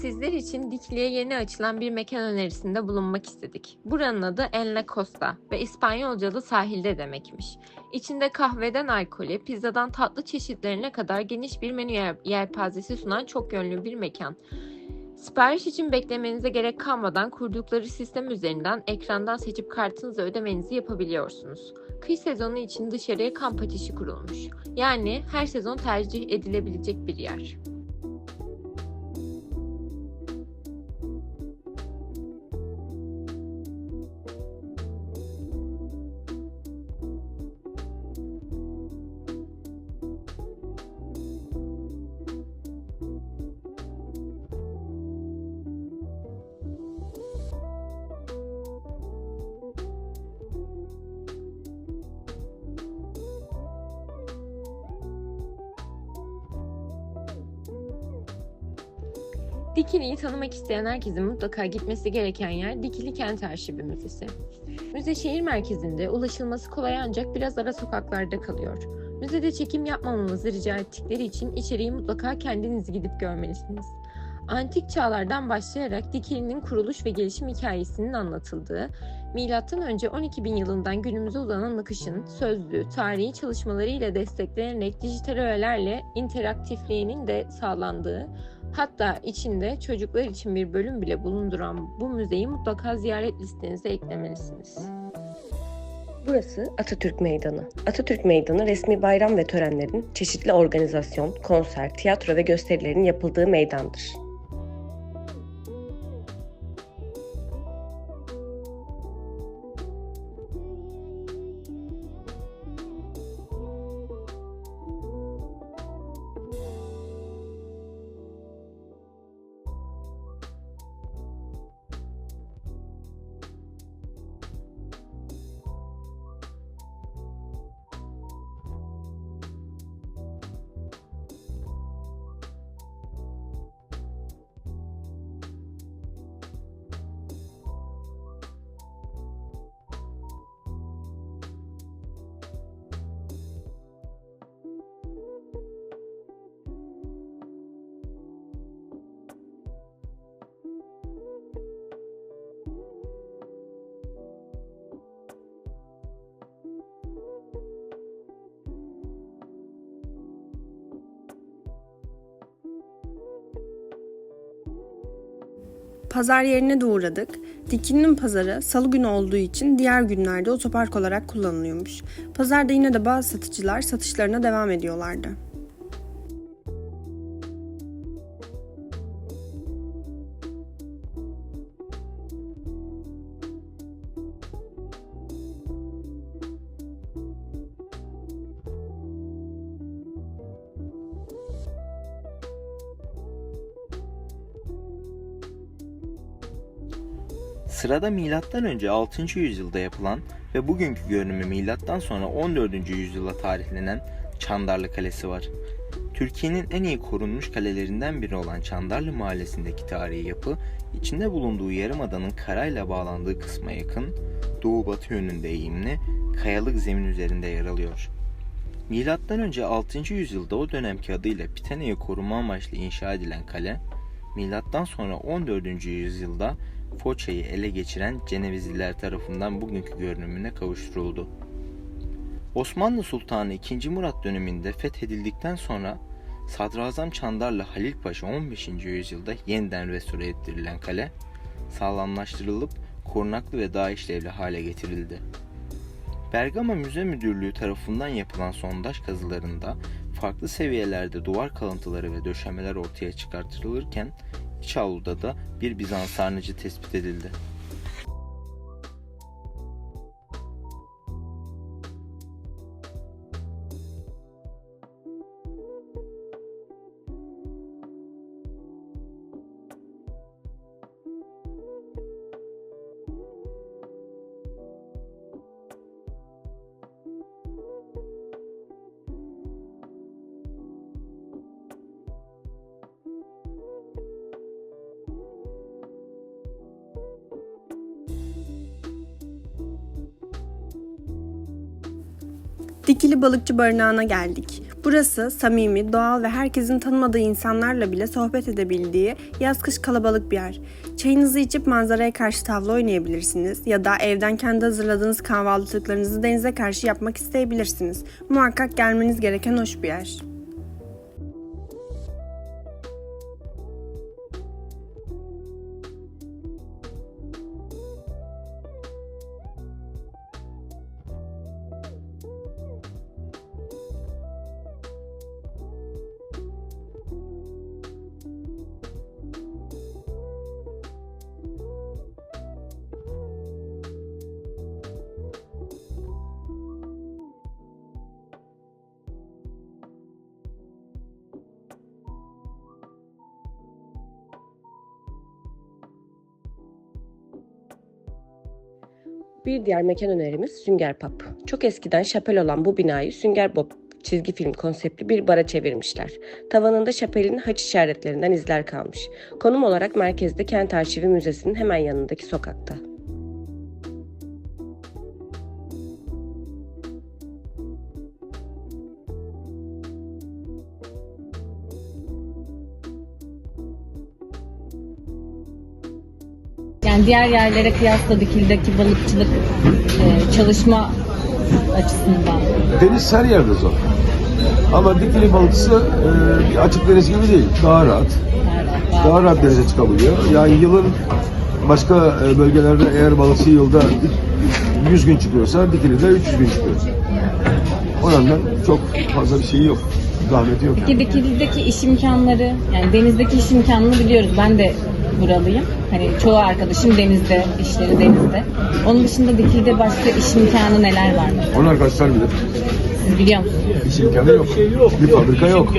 Sizler için Dikili'ye yeni açılan bir mekan önerisinde bulunmak istedik. Buranın adı En La Costa ve İspanyolca'da sahilde demekmiş. İçinde kahveden alkole, pizzadan tatlı çeşitlerine kadar geniş bir menü yer- yelpazesi sunan çok yönlü bir mekan. Sipariş için beklemenize gerek kalmadan kurdukları sistem üzerinden ekrandan seçip kartınızla ödemenizi yapabiliyorsunuz. Kış sezonu için dışarıya kamp ateşi kurulmuş. Yani her sezon tercih edilebilecek bir yer. Dikili'yi tanımak isteyen herkesin mutlaka gitmesi gereken yer Dikili Kent Arşivi Müzesi. Müze şehir merkezinde, ulaşılması kolay ancak biraz ara sokaklarda kalıyor. Müzede çekim yapmamamızı rica ettikleri için içeriği mutlaka kendiniz gidip görmelisiniz. Antik çağlardan başlayarak Dikili'nin kuruluş ve gelişim hikayesinin anlatıldığı, M.Ö. 12 bin yılından günümüze uzanan akışın sözlü, tarihi çalışmalarıyla desteklenerek dijital öğelerle interaktifliğinin de sağlandığı, Hatta içinde çocuklar için bir bölüm bile bulunduran bu müzeyi mutlaka ziyaret listenize eklemelisiniz. Burası Atatürk Meydanı. Atatürk Meydanı resmi bayram ve törenlerin, çeşitli organizasyon, konser, tiyatro ve gösterilerin yapıldığı meydandır. Pazar yerine de uğradık. Dikili'nin pazarı salı günü olduğu için diğer günlerde otopark olarak kullanılıyormuş. Pazarda yine de bazı satıcılar satışlarına devam ediyorlardı. Sırada M.Ö. 6. yüzyılda yapılan ve bugünkü görünümü milattan sonra 14. yüzyıla tarihlenen Çandarlı Kalesi var. Türkiye'nin en iyi korunmuş kalelerinden biri olan Çandarlı Mahallesi'ndeki tarihi yapı, içinde bulunduğu yarımadanın karayla bağlandığı kısma yakın, doğu-batı yönünde eğimli, kayalık zemin üzerinde yer alıyor. Milattan önce 6. yüzyılda o dönemki adıyla Pitene'yi koruma amaçlı inşa edilen kale, milattan sonra 14. yüzyılda Foça'yı ele geçiren Cenevizliler tarafından bugünkü görünümüne kavuşturuldu. Osmanlı Sultanı II. Murat döneminde fethedildikten sonra Sadrazam Çandarlı Halil Paşa 15. yüzyılda yeniden restore ettirilen kale sağlamlaştırılıp korunaklı ve daha işlevli hale getirildi. Bergama Müze Müdürlüğü tarafından yapılan sondaj kazılarında farklı seviyelerde duvar kalıntıları ve döşemeler ortaya çıkartılırken İç avluda da bir Bizans sarnıcı tespit edildi. Dikili Balıkçı Barınağı'na geldik. Burası samimi, doğal ve herkesin tanımadığı insanlarla bile sohbet edebildiği yaz kış kalabalık bir yer. Çayınızı içip manzaraya karşı tavla oynayabilirsiniz ya da evden kendi hazırladığınız kahvaltılıklarınızı denize karşı yapmak isteyebilirsiniz. Muhakkak gelmeniz gereken hoş bir yer. Bir diğer mekan önerimiz Sünger Pub. Çok eskiden şapel olan bu binayı Sünger Bob çizgi film konseptli bir bara çevirmişler. Tavanında şapelin haç işaretlerinden izler kalmış. Konum olarak merkezde Kent Arşivi Müzesi'nin hemen yanındaki sokakta. Yani diğer yerlere kıyasla Dikili'deki balıkçılık e, çalışma açısından. Deniz her yerde zor. Ama dikili balıkçısı e, bir açık deniz gibi değil. Daha rahat. Daha rahat denize çıkabiliyor. Yani yılın başka e, bölgelerde eğer balıkçı yılda 100 gün çıkıyorsa Dikili'de 300 gün çıkıyor. O yüzden çok fazla bir şeyi yok. Zahmeti yok. Peki Dikili'deki iş imkanları, yani denizdeki iş imkanını biliyoruz. Ben de buralıyım. Hani çoğu arkadaşım denizde, işleri denizde. Onun dışında Dikili'de başka iş imkanı neler var? Onu arkadaşlar bilir. Siz biliyor musunuz? İş imkanı yok. Bir fabrika yok.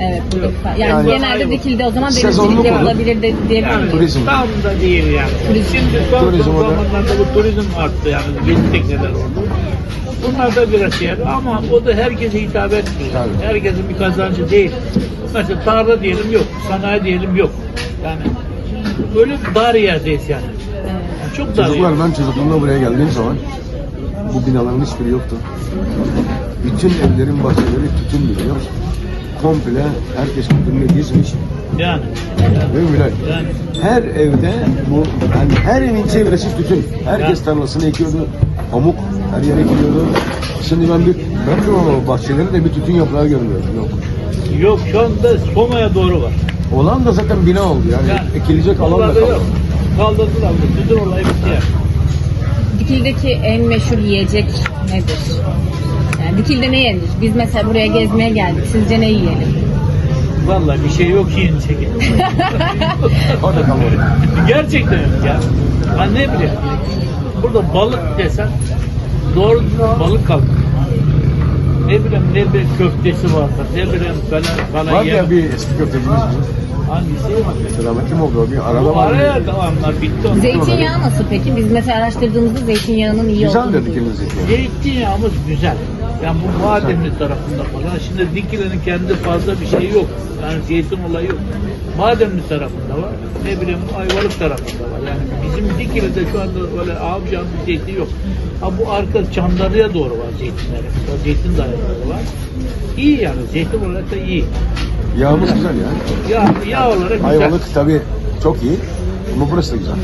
Evet. burada- Yani, Yani- genelde Dikili'de o zaman Sezonluk denizcilik olur. yapılabilir de, diyebilir miyiz? Turizm. Tam da değil yani. Turizm. Şimdi son Turizm o da- zamanlarda bu turizm arttı yani. Deniz tekneler oldu. Bunlar da biraz şey ama o da herkese hitap etmiyor. Tabii. Herkesin bir kazancı değil. Mesela tarla diyelim yok, sanayi diyelim yok. Yani öyle dar yerdeyiz yani. yani çok dar Çocuklar yer. ben çocukluğumda buraya geldiğim zaman bu binaların hiçbiri yoktu. Bütün evlerin bahçeleri tütün biliyor. Komple herkes tütünle gezmiş. Yani. Değil mi Bilal? Yani Her evde bu, yani her evin çevresi tütün. Herkes tarlasını ekiyordu. Pamuk her yere ekiliyordu. Şimdi ben bir bakıyorum ama bahçeleri de bir tütün yaprağı görmüyorum. Yok. yok şu anda Soma'ya doğru var. Olan da zaten bina oldu. Yani, Yani ekilecek alan da kalmadı. yok. Kaldırdılar. bu Tütün olayı bitti yani. Dikili'deki en meşhur yiyecek nedir? Yani Dikili'de ne yenir? Biz mesela buraya gezmeye geldik. Sizce ne yiyelim? Vallahi bir şey yok ki yiyecek. O da kalmadı. Gerçekten yok ya. Ben ne bileyim. Burada balık desen doğru balık kalk. Ne bileyim ne bir köftesi vardır. Ne bileyim falan falan Var ya bir eski köftecimiz bizim. Hangisi? Selametli mi oldu? Bir arada Bu var. araya tamamlar bitti. onlar. Zeytinyağı nasıl peki? Biz mesela araştırdığımızda zeytinyağının iyi Güzel olduğunu dedik duyduk. elinize. Zeytinyağımız güzel. Yani bu Bademli tarafında falan. Şimdi Dikili'nin kendi fazla bir şey yok. Yani zeytin olayı yok. Bademli tarafında var. Ne bileyim Ayvalık tarafında var. Yani bizim Dikili'de şu anda öyle avcağın bir zeytin yok. Ha bu arka Çandarlı'ya doğru var zeytinleri. O zeytin dayanları var. İyi yani zeytin olarak da iyi. Yağımız güzel ya. Yağ, yağ olarak güzel. Ayvalık tabii çok iyi. Ama burası da güzel.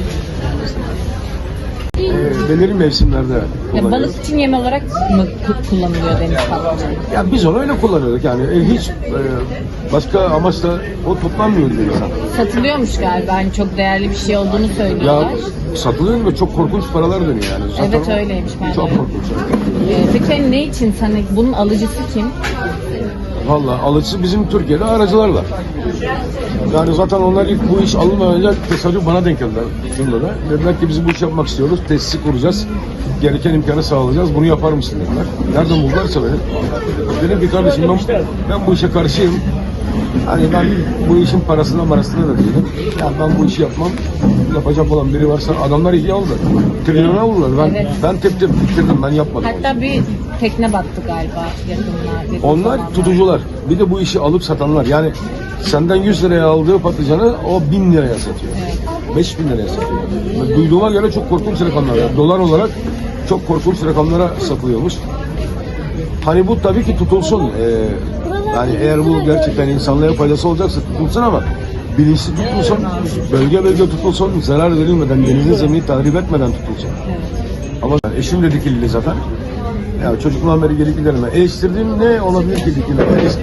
Ee, belirli mevsimlerde Ya kullanıyoruz. balık için yem olarak mı ku- kullanılıyor deniz patlıcanı? Ya biz onu öyle kullanıyorduk yani. E, hiç e, başka amaçla o toplanmıyor diyor insan. Satılıyormuş galiba. Hani çok değerli bir şey olduğunu Ya söylüyorlar. satılıyor ve çok korkunç paralar dönüyor yani. Zaten Evet, o- öyleymiş, ben de Çok korkunç. Ee, peki hani ne için? Hani bunun alıcısı kim? Valla alıcısı bizim Türkiye'de aracılar var. Yani zaten onlar ilk bu iş alınmadan önce tesadüf bana denk geldiler. Şunda da. Dediler ki biz bu iş yapmak istiyoruz. Tesisi kuracağız. Gereken imkanı sağlayacağız. Bunu yapar mısın dediler. Nereden buldularsa beni. Dedim ki kardeşim ben, ben bu işe karşıyım. Hani ben bu işin parasına marasına da değilim. Ya ben bu işi yapmam. Yapacak olan biri varsa adamlar iyi aldı. Trilyona aldılar. Ben, Evet. ben teptim, bitirdim. Ben yapmadım. Hatta bir tekne battı galiba yakınlar. yakın Onlar zamanlarda. tutucular. Bir de bu işi alıp satanlar. Yani senden 100 liraya aldığı patlıcanı o 1000 liraya satıyor. Evet. 5000 liraya satıyor. Duyduğuma göre çok korkunç rakamlar. Yani dolar olarak çok korkunç rakamlara satılıyormuş. Hani bu tabii ki tutulsun. Ee, Yani eğer bu gerçekten insanlığa faydası olacaksa tutulsun ama bilinçli tutulsun, bölge bölge tutulsun, zarar verilmeden, denizin zemini tahrip etmeden tutulsun. Ama eşim de dikildi zaten. Ya çocukluğumdan beri ben. Eleştirdiğim ne olabilir ki? Eleş-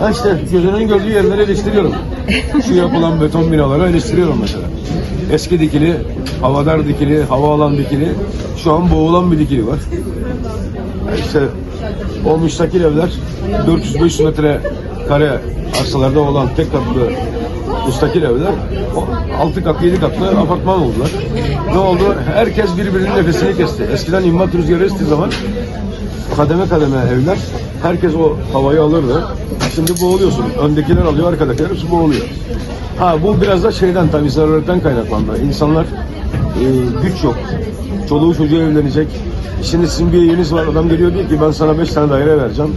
Ha işte gözünün gördüğü yerleri eleştiriyorum. Şu yapılan beton binaları eleştiriyorum mesela. Eski dikili, havadar dikili, hava alan dikili, şu an boğulan bir dikili var. Ya İşte o müstakil evler 400-500 metre kare arsalarda olan tek katlı müstakil evler 6 katlı 7 katlı apartman oldular. Ne oldu? Herkes birbirinin nefesini kesti. Eskiden immat rüzgarı estiği zaman kademe kademe evler herkes o havayı alırdı. Şimdi boğuluyorsun. Öndekiler alıyor, arkadakiler hepsi boğuluyor. Ha bu biraz da şeyden tabii zaruretten kaynaklandı. İnsanlar e, güç yok. Çoluğu çocuğu evlenecek. Şimdi sizin bir eviniz var. Adam geliyor diyor ki ben sana beş tane daire vereceğim.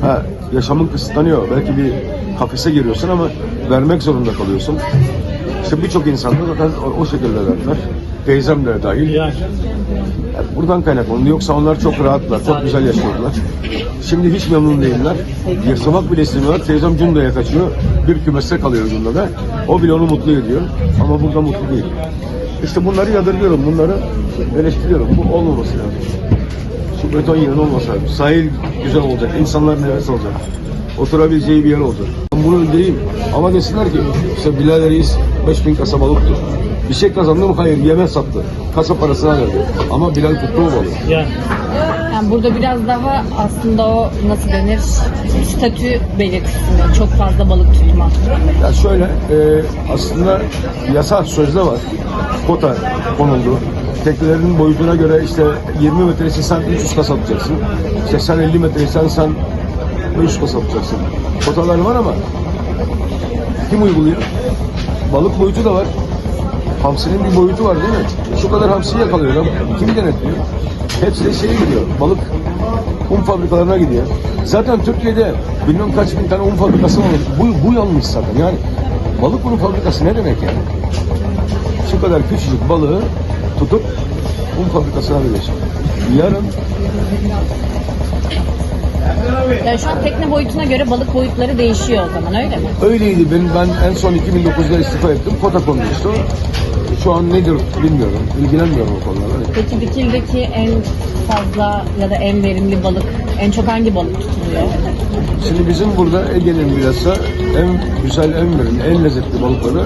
Ha, yaşamın kısıtlanıyor. Belki bir kafese giriyorsun ama vermek zorunda kalıyorsun. İşte birçok insan da zaten o, o şekilde verdiler. Teyzem de dahil. Yani. Buradan kaynaklanıyor. Yoksa onlar çok rahatlar, çok güzel yaşıyorlar. Şimdi hiç memnun değiller. Yaşamak bile istemiyorlar. Teyzem Cunda'ya kaçıyor. Bir kümeste kalıyor Cunda'da. O bile onu mutlu ediyor. Ama burada mutlu değil. İşte bunları yadırgıyorum, bunları eleştiriyorum. Bu olmaması lazım. Şu beton yığını olmasa. Sahil güzel olacak, insanlar nefes alacak. Oturabileceği bir yer olacak. Ben bunu öldüreyim. Ama desinler ki, işte Bilal Reis 5000 kasa balık tuttu. Bir şey kazandı mı? Hayır, yeme sattı. Kasa parasına verdi. Ama Bilal tuttu o balığı. Yani. Yani burada biraz daha aslında o nasıl denir statü belirtisinde çok fazla balık tutma. Ya şöyle, e, aslında yasa sözde var. Kota konuldu. Teknelerin boyutuna göre işte 20 metresi sen 300 kasa tutacaksın. İşte sen 50 metreysen sen 500 kasa tutacaksın. Kotalar var ama kim uyguluyor? Balık boyutu da var. Hamsinin bir boyutu var değil mi? Şu kadar hamsi yakalıyor. Kim denetliyor? Hepsi de şeye gidiyor. Balık un fabrikalarına gidiyor. Zaten Türkiye'de bilmem kaç bin tane un fabrikası var. Bu, bu yanlış zaten. Yani balık unu fabrikası ne demek yani? Şu kadar küçücük balığı tutup un fabrikasına veriyorsun. Yarın Yani şu an tekne boyutuna göre balık boyutları değişiyor o zaman öyle mi? öyleydi. Ben, ben en son 2009'da istifa ettim. Kota o. Şu an nedir bilmiyorum. İlgilenmiyorum o konularla. Peki Dikil'deki en fazla ya da en verimli balık en çok hangi balık tutuluyor? Şimdi bizim burada Ege'nin bilhassa en güzel, en verimli, en lezzetli balıkları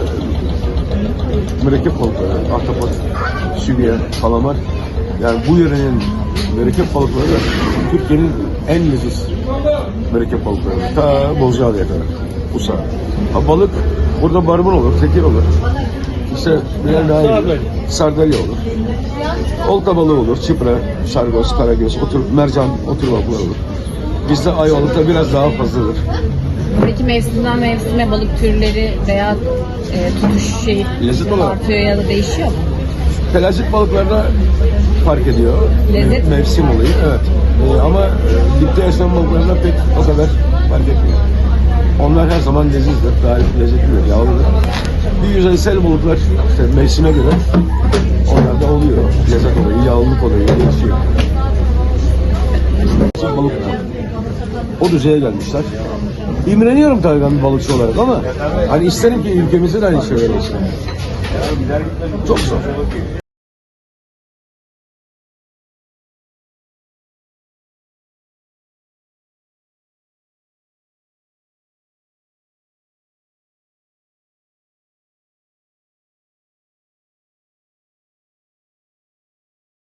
mürekkep balıkları, ahtapot, sübye, kalamar. Yani bu yörenin mürekkep balıkları Türkiye'nin en leziz mürekkep balıkları. Ta Bozcaada'ya kadar. Usa. Ha, balık burada barbun olur, tekir olur. İşte biraz daha iyi. Sardalya. Olur. Olta balığı olur, çipre, sargos, karagöz, otur, mercan, otur balıklar olur. Bizde Ayvalık'ta biraz daha fazladır. Peki mevsimden mevsime balık türleri veya e, tutuş şeyi Lezzet olarak. artıyor ya da değişiyor mu? Pelajik balıklarda fark ediyor. Lezzet? Mevsim olayı, evet. Ee, ama dipte yaşayan balıklarda pek o kadar fark etmiyor. Onlar her zaman lezizdir, gayet lezzetlidir, yağlıdır. Bir yüzeysel balıklar işte mevsime göre onlarda oluyor. Lezzet olayı, yağlılık olayı değişiyor. Balık o düzeye gelmişler. İmreniyorum tabii ben bir balıkçı olarak ama hani isterim ki ülkemizde de aynı şeyler olsun. Çok zor.